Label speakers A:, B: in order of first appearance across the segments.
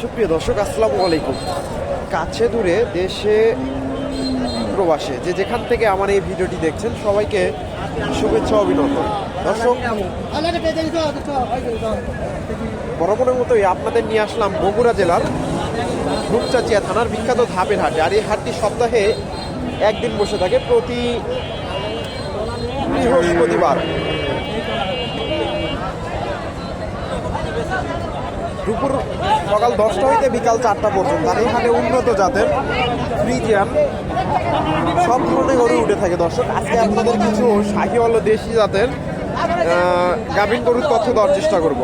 A: সুপ্রিয় দর্শক, আসসালামু আলাইকুম। কাছে দূরে দেশে প্রবাসে যে যেখান থেকে আমার এই ভিডিওটি দেখছেন, সবাইকে শুভেচ্ছা অভিনন্দন। দর্শক, বরাবরের মতোই আপনাদের নিয়ে আসলাম বগুড়া জেলার রূপচাচিয়া থানার বিখ্যাত ধাপের হাট। আর এই হাটটি সপ্তাহে একদিন বসে থাকে, প্রতি বৃহস্পতিবার। দুপুর সকাল দশটা হইতে বিকাল চারটা পর্যন্ত। আর এই হাটে উন্নত জাতের ফ্রিজিয়ান সব ধরনের গরু উঠে থাকে, দর্শক। আজকে আপনাদের কিছু শাহিওয়াল ও দেশি জাতের গাভীর গরুর তথ্য দেওয়ার চেষ্টা করব।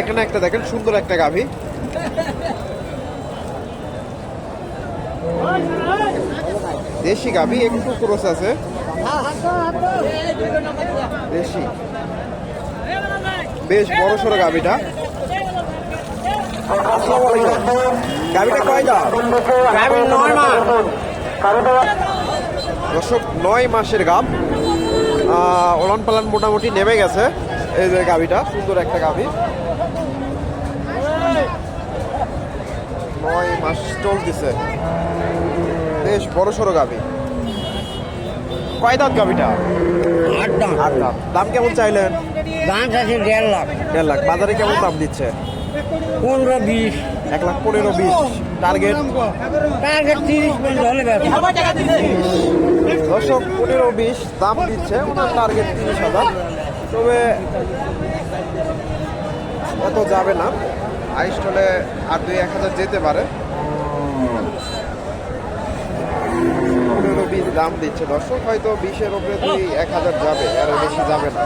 A: এখানে একটা দেখেন, সুন্দর একটা গাভী। দেশি গাভী একটু ক্রোস আছে। দেশি। বেশ বড় সড়ো গাভীটা। গাভীটা কয় নয় মাস দর্শক নয় মাসের গাভ। ওলান পালান মোটামুটি নেমে গেছে। এই যে গাভীটা সুন্দর একটা গাভী। নয় মাস চলতেছে। বেশ বড় সড়ো গাভী। কয় দাঁত গাভীটা?
B: আট দাম
A: আট দাঁত। দাম কেমন চাইলেন?
B: দাম আছে দেড় লাখ।
A: দেড় লাখ। বাজারে কেমন দাম দিচ্ছে?
B: পনেরো বিশ।
A: এক লাখ পনেরো বিশ। টার্গেট?
B: টার্গেট তিরিশ
A: দর্শক পনেরো বিশ দাম দিচ্ছে। ওনার টার্গেট তিরিশ হাজার। তবে অত যাবে না। আইস্ট হলে আর দুই এক হাজার যেতে পারে। পনেরো বিশ দাম দিচ্ছে। দর্শক, হয়তো বিশের উপরে দুই এক হাজার যাবে, আর বেশি যাবে না।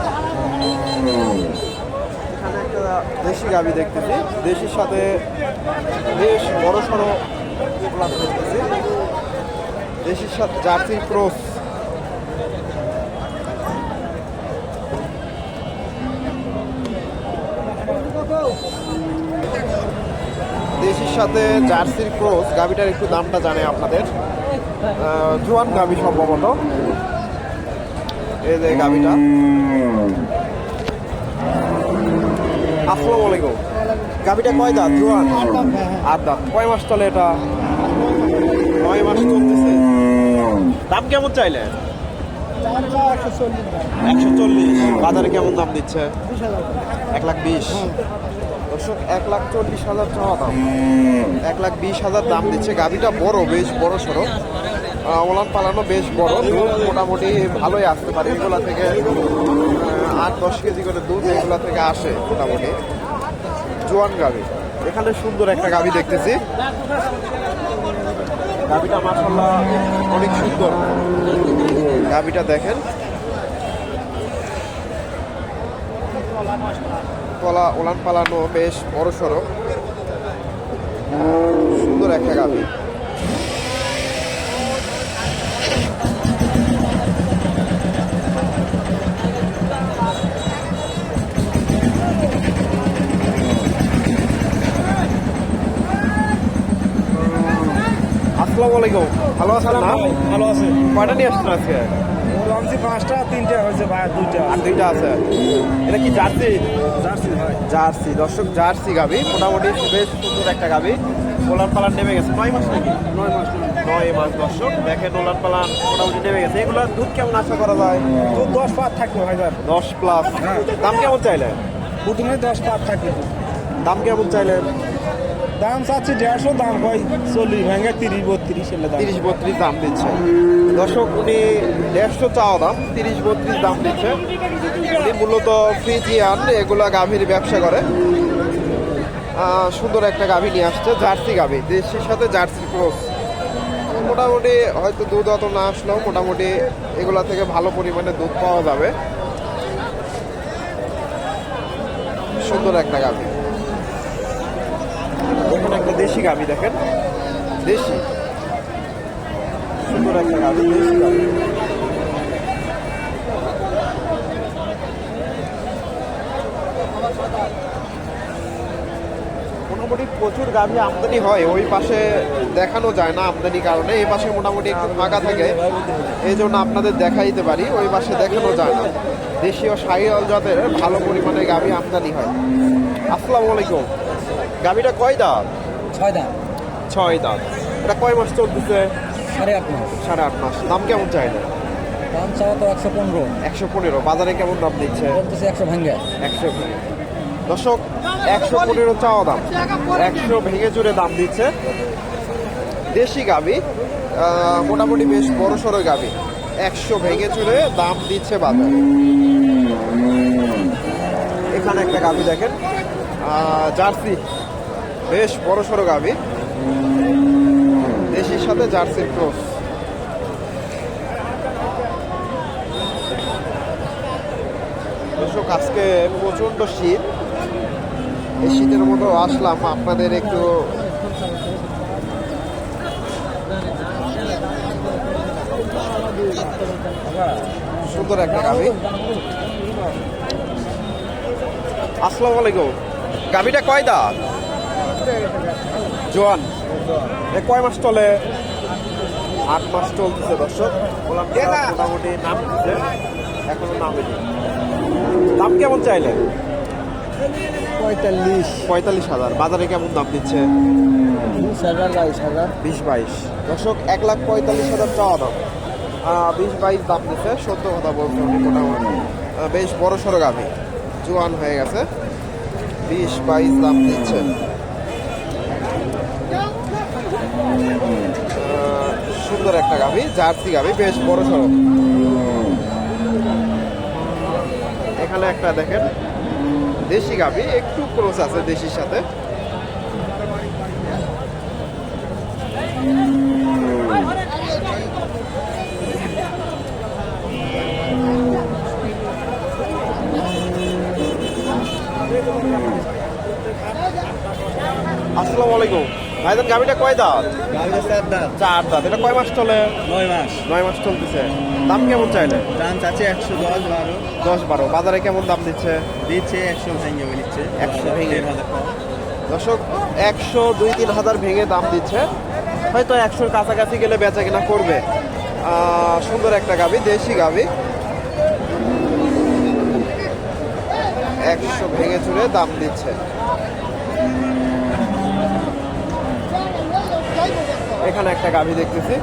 A: এখানে একটা দেশি গাবি দেখতেছি। দেশির সাথে বেশ বড় সড়ো দেখতেছি। দেশির সাথে জার্সি ক্রস দেশির সাথে জার্সির ক্রস গাবিটার একটু দামটা জানে আপনাদের। জোয়ান গাবি সম্ভবত। এই যে গাবিটা আসসালামু আলাইকুম। গাবিটা কয় দাঁত, জোয়ান? আট দাঁত। কয় মাস চলে এটা? নয় মাস চলতেছে। দাম কেমন চাইলে একশো চল্লিশ। বাজারে কেমন দাম দিচ্ছে? এক লাখ বিশ। দর্শক, এক লাখ চল্লিশ হাজার চাওয়া দাম। এক লাখ বিশ হাজার দাম দিচ্ছে। গাভিটা বড়, বেশ বড় সড়ো ওলান পালানো বেশ বড়। দুধ মোটামুটি ভালোই আসতে পারে। এগুলা থেকে আট, দশ কেজি করে দুধ এগুলা থেকে আসে মোটামুটি। জোয়ান গাভি এখানে সুন্দর একটা গাভি দেখতেছি। গাভিটা মাসাল্লাহ অনেক সুন্দর। গাভিটা দেখেন। কলা ওলান পালানো বেশ বড় সড়ো। সুন্দর একটা গাভি আসসালামু আলাইকুম। ভালো আছেন
C: ভালো আছে।
A: কয়টা নিয়ে আসছেন আজকে?
C: আনছি পাঁচটা তিনটে হয়েছে ভাই দুইটা
A: আর দুইটা আছে। এটা কি জার্সি?
C: জার্সি ভাই।
A: জার্সি। দর্শক জার্সি গাবি। মোটামুটি বেশ সুন্দর একটা গাবি। ওলান পালান নেমে গেছে। নয় মাস নাকি?
C: নয় মাস
A: নয় মাস দর্শক। দেখেন ওলান পালান মোটামুটি নেমে গেছে। এগুলো দুধ কেমন আশা করা যায়?
C: তো দশ পাত থাকবে ভাই
A: দশ প্লাস।
C: হ্যাঁ।
A: দাম কেমন চাইলেন?
C: প্রথমে দশ পাত থাকবে
A: দাম কেমন চাইলেন?
C: দাম চাচ্ছি দেড়শো, দাম হয় চল্লিশ ভেঙে তিরিশ, বত্রিশ
A: তিরিশ, বত্রিশ দাম দিচ্ছে। দর্শক, উনি দেড়শো চাওয়া দাম, তিরিশ, বত্রিশ দাম দিচ্ছে। উনি মূলত ফ্রিজিয়ান, এগুলা গাভীর ব্যবসা করে। সুন্দর একটা গাভী নিয়ে আসছে, জার্সি গাভী, দেশির সাথে জার্সি ক্রস। মোটামুটি হয়তো দুধ অত না আসলেও মোটামুটি এগুলা থেকে ভালো পরিমাণে দুধ পাওয়া যাবে। সুন্দর একটা গাভী। এখানে একটা দেশি গাভী দেখেন। দেশি। সুন্দর একটা গাভী দেশি গাভী মোটামুটি প্রচুর গাভী আমদানি হয়, ওই পাশে দেখানো যায় না আমদানি কারণে, এই পাশে মোটামুটি একটু ফাঁকা থাকে। এই জন্য আপনাদের দেখাইতে পারি, ওই পাশে দেখানো যায় না। দেশীয় শাহিওয়াল জাতের ভালো পরিমাণে গাভী আমদানি হয়। আসসালামু আলাইকুম। গাভীটা কয় দাঁত?
B: ছয় দাম
A: ছয় দাঁত। এটা কয় মাস চলতেছে?
B: সাড়ে আট মাস।
A: সাড়ে আট মাস। দাম কেমন চাইলে?
B: দাম চাওয়া তো একশো পনেরো।
A: একশো পনেরো। বাজারে কেমন দাম দিচ্ছে?
B: বলতেছে একশো ভাঙ্গে।
A: একশো দর্শক একশো পনেরো চাওয়া দাম। একশো ভেঙে চুরে দাম দিচ্ছে দেশি গাবি মোটামুটি বেশ বড় সড়ো গাবি একশো ভেঙে চুরে দাম দিচ্ছে বাজার। এখানে একটা গাবি দেখেন। জার্সি। বেশ বড় সড়ো গাবি দেশির সাথে জার্সি ক্রস। দর্শক, আজকে প্রচণ্ড শীত। এই শীতের মতো আসলাম, আপনাদের একটু সুন্দর একটা গাবি আসসালামু আলাইকুম। গাবিটা কয় দাঁত? জোয়ান। এ কয় মাস চলে? আট মাস চলতেছে দর্শক। বললাম মোটামুটি নাম দিচ্ছে এখনও নামেনি দাম কেমন চাইলে
B: পঁয়তাল্লিশ।
A: পঁয়তাল্লিশ হাজার। বাজারে কেমন দাম দিচ্ছে?
B: বিশ হাজার বাইশ হাজার।
A: বিশ বাইশ। দর্শক এক লাখ পঁয়তাল্লিশ হাজার চাওয়া দাম। বিশ বাইশ দাম দিচ্ছে সত্য কথা বলতে উনি মোটামুটি। বেশ বড় সড়ো গাভি। জোয়ান হয়ে গেছে। বিশ বাইশ দাম দিচ্ছে। সুন্দর একটা গাভি, জার্সি গাভি, বেশ বড় সড়ো। এখানে একটা দেখেন, দেশি গাভি, একটু ক্রোস আছে দেশির সাথে আসসালামু আলাইকুম ভাইজান গাভিটা কয় দাঁত? চার দাঁত। এটা কয় মাস চলে?
C: নয় মাস।
A: নয় মাস চলতেছে। দাম কেমন চাইলে?
C: দাম চাচ্ছে একশো দশ বারো।
A: দশ বারো। বাজারে কেমন দাম দিচ্ছে?
C: দিচ্ছে একশো ভেঙে নিচ্ছে
A: একশো ভেঙে। দর্শক একশো দুই তিন হাজার ভেঙে দাম দিচ্ছে। হয়তো একশোর কাছাকাছি গেলে বেচা কিনা করবে। সুন্দর একটা গাবি দেশি গাবি একশো ভেঙে চুরে দাম দিচ্ছে। এখানে একটা গাভি দেখতেছি।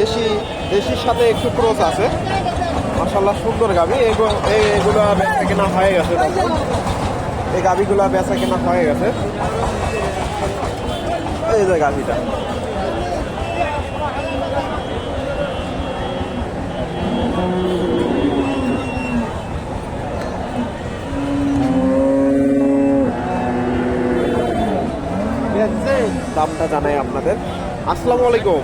A: দেশি, দেশির সাথে একটু ক্রোস আছে। মাসাল্লাহ সুন্দর গাভি। এগুলো বেচা কেনা হয়ে গেছে এই গাভিগুলো বেচা কেনা হয়ে গেছে। এই যে গাভিটা। দামটা জানাই আপনাদের। আসসালামু আলাইকুম।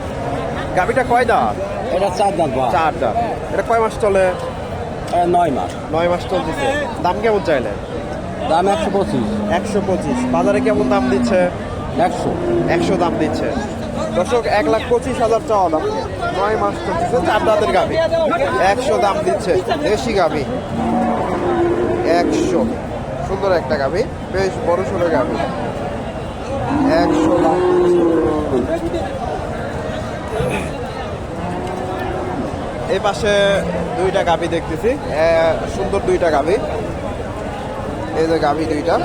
A: গাভিটা কয় দাঁত
B: এটা চার দাম
A: চার দাঁত। এটা কয় মাস চলে?
B: নয় মাস।
A: নয় মাস চলতেছে। দাম কেমন চাইলে
B: দাম একশো পঁচিশ।
A: একশো পঁচিশ। বাজারে কেমন দাম দিচ্ছে?
B: একশো।
A: একশো দাম দিচ্ছে। দর্শক এক লাখ পঁচিশ হাজার চাওয়া দাম। নয় মাস চলতেছে চার দাঁতের গাভি। একশো দাম দিচ্ছে দেশি গাভি। একশো। সুন্দর একটা গাভি বেশ বড় সড়ো গাভি। এই পাশে দুইটা গাভি দেখতেছি। সুন্দর দুইটা গাভি এই যে গাভি দুইটা।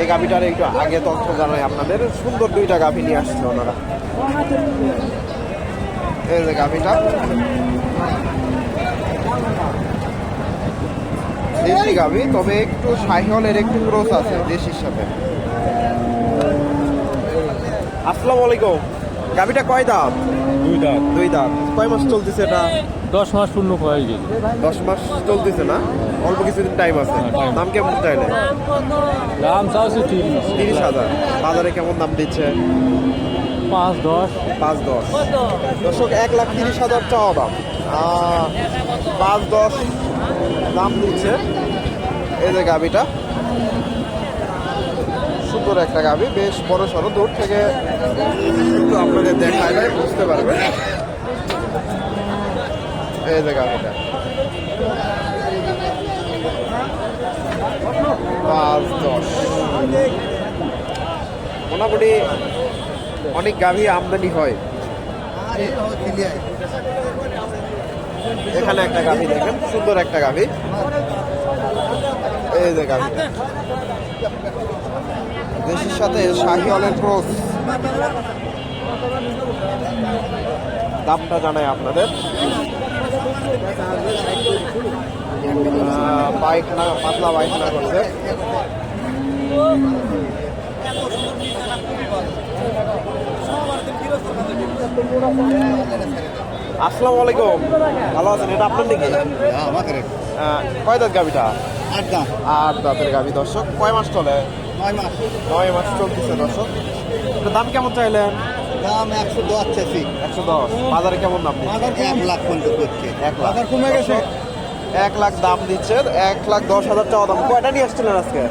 A: এই গাভিটার একটু আগে তথ্য জানাই আপনাদের। সুন্দর দুইটা গাভি নিয়ে আসছে ওনারা। এই যে গাভিটা দেশি গাভি তবে একটু সাইহলের একটু ক্রোস আছে দেশির সাথে। আসসালামু আলাইকুম। গাভিটা কয় দাম
C: দুই দাঁত।
A: দুই দাম কয় মাস চলতেছে এটা?
C: দশ মাস শূন্য কয় গেছে।
A: দশ মাস চলতেছে না? অল্প কিছুদিন টাইম আছে। দাম কেমন চাইলে?
C: দাম চাচ্ছে তিরিশ।
A: তিরিশ হাজার। বাজারে কেমন দাম দিচ্ছে?
C: পাঁচ দশ।
A: পাঁচ দশ। দর্শক এক লাখ তিরিশ হাজার চাওয়া দাম। পাঁচ দশ দাম দিচ্ছে। এই যে গাবিটা সুন্দর একটা গাবি বেশ বড় সড়ো, দূর থেকে একটু আপনাদের দেখায় দেয় বুঝতে পারবেন। এই যে গাবিটা পাঁচ, দশ। মোটামুটি অনেক গাভী আমদানি হয়। এখানে একটা গাভী দেখেন, সুন্দর একটা গাভী। এই যে গাভী। দেশের সাথে শাহি অলের ক্রস। দামটা জানাই আপনাদের। পায়খানা পাতলা পায়খানা করছে। আসসালামু আলাইকুম। ভালো আছেন? এটা আপনার নাকি আহ, কয় দাঁত গাভিটা?
D: আট দাম
A: আট দাঁতের গাভি দর্শক। কয় মাস চলে?
D: নয় মাস।
A: নয় মাস চলতেছে দর্শক। দাম কেমন চাইলেন?
D: দাম একশো দশ চাষি
A: একশো দশ। বাজারে কেমন দাম?
D: এক লাখ পর্যন্ত করছে।
A: এক লাখ।
D: কমে গেছে।
A: এক লাখ দাম দিচ্ছে এক লাখ দশ হাজার চাওয়া দাম। কয়টা নিয়ে আসছিলেন আজকে?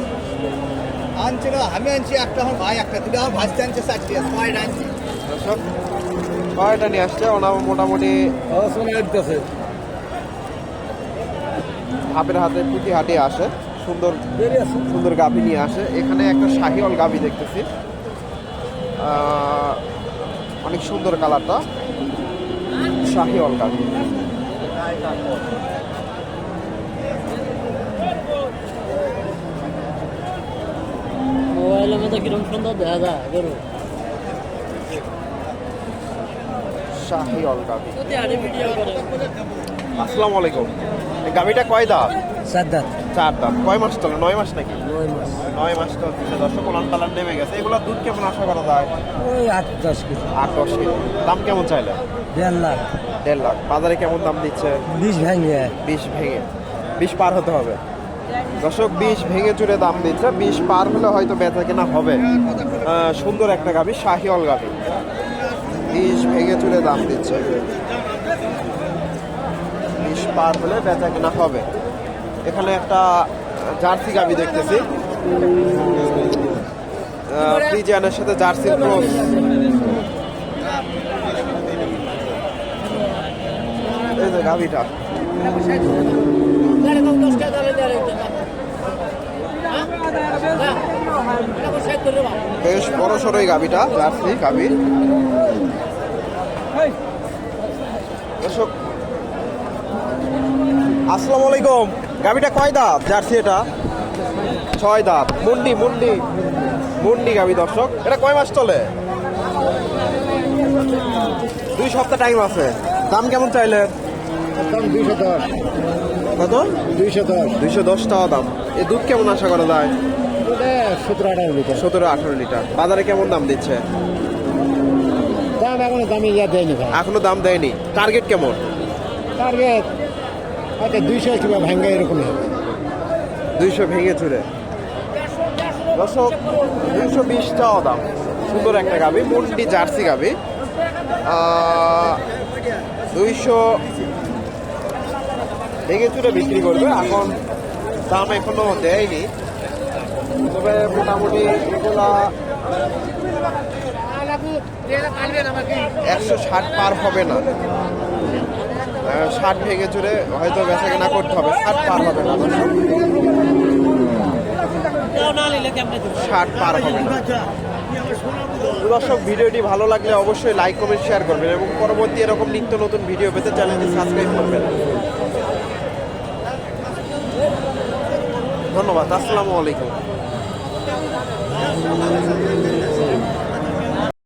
D: আনছে আমি আনছি একটা আমার ভাই একটা দুটো আমার ভাজতে আনছে চারটে ছয়টা আনছি।
A: দর্শক, কয়টা নিয়ে আসছে? ওনার মোটামুটি হাতের হাতে পুঁটি হাটে আসে। সুন্দর সুন্দর গাভি নিয়ে আসে। এখানে একটা শাহিওয়াল গাভি দেখতেছি। অনেক সুন্দর কালারটা। শাহিওয়াল গাভি।
E: মোবাইলের মধ্যে কিরম সুন্দর? দেখা যায় ভিডিও করে।
A: আসসালামু আলাইকুম। গাভিটা কয় দাঁত?
E: সাদ্দাত
A: চার দাঁত। কয় মাস চলে নয় মাস নাকি?
E: নয় মাস।
A: নয় মাস চলতেছে দর্শক ওলান পালান নেমে গেছে। এগুলো দুধ কেমন আশা করা যায়?
E: ওই আট দশ কেজি।
A: আট দশ কেজি। দাম কেমন চাইলে?
E: দেড় লাখ।
A: দেড় লাখ। বাজারে কেমন দাম দিচ্ছে?
E: বিষ ভেঙে।
A: বিশ ভেঙে। বিশ পার হতে হবে। দর্শক বিশ ভেঙে চুরে দাম দিচ্ছে। বিশ পার হলে হয়তো বেচা কেনা হবে। সুন্দর একটা গাভি শাহিওল গাভি বিশ ভেঙে চুরে দাম দিচ্ছে। বিশ পার হলে বেচা কেনা হবে। এখানে একটা জার্সি গাভি দেখতেছি। ফ্রিজিয়ানের সাথে জার্সির ক্রস। এই বেশ বড় সড়ই গাভিটা, জার্সি গাভি দর্শক আসসালামু আলাইকুম। গাভিটা কয় দাঁত? জার্সি এটা? ছয় দাঁত। মুন্ডি মুন্ডি। মুন্ডি গাভি দর্শক। এটা কয় মাস চলে? দুই সপ্তাহ টাইম আছে। দাম কেমন চাইলে?
D: দাম দুইশো দশ।
A: কত?
D: দুইশো দশ।
A: দুইশো দশ টাকা দাম। এ দুধ কেমন আশা করা যায়?
D: সতেরো আঠারো লিটার।
A: সতেরো আঠারো লিটার। বাজারে কেমন দাম দিচ্ছে?
D: দাম এখনও দামে ইয়া দেয়নি
A: এখনও দাম দেয়নি। টার্গেট কেমন?
D: টার্গেট হয়তো দুইশো কিংবা ভাঙ্গা এরকমই হবে।
A: দুইশো ভেঙে চুরে। দর্শক, দুইশো বিশ টাকা দাম সুন্দর একটা গাবি, মুন্ডি জার্সি গাবি। দুইশো ভেঙে চুরে বিক্রি করবে। এখন দাম এখনও দেয়নি। তবে মোটামুটি এগুলা একশো ষাট পার হবে না। ষাট ভেঙে চুরে হয়তো বেচা কেনা করতে হবে। ষাট পার হবে না। ষাট পার হবে দর্শক, ভিডিওটি ভালো লাগলে অবশ্যই লাইক কমেন্ট শেয়ার করবেন এবং পরবর্তী এরকম নিত্য নতুন ভিডিও পেতে চ্যানেলটি সাবস্ক্রাইব করবেন। ধন্যবাদ, আসসালামু আলাইকুম।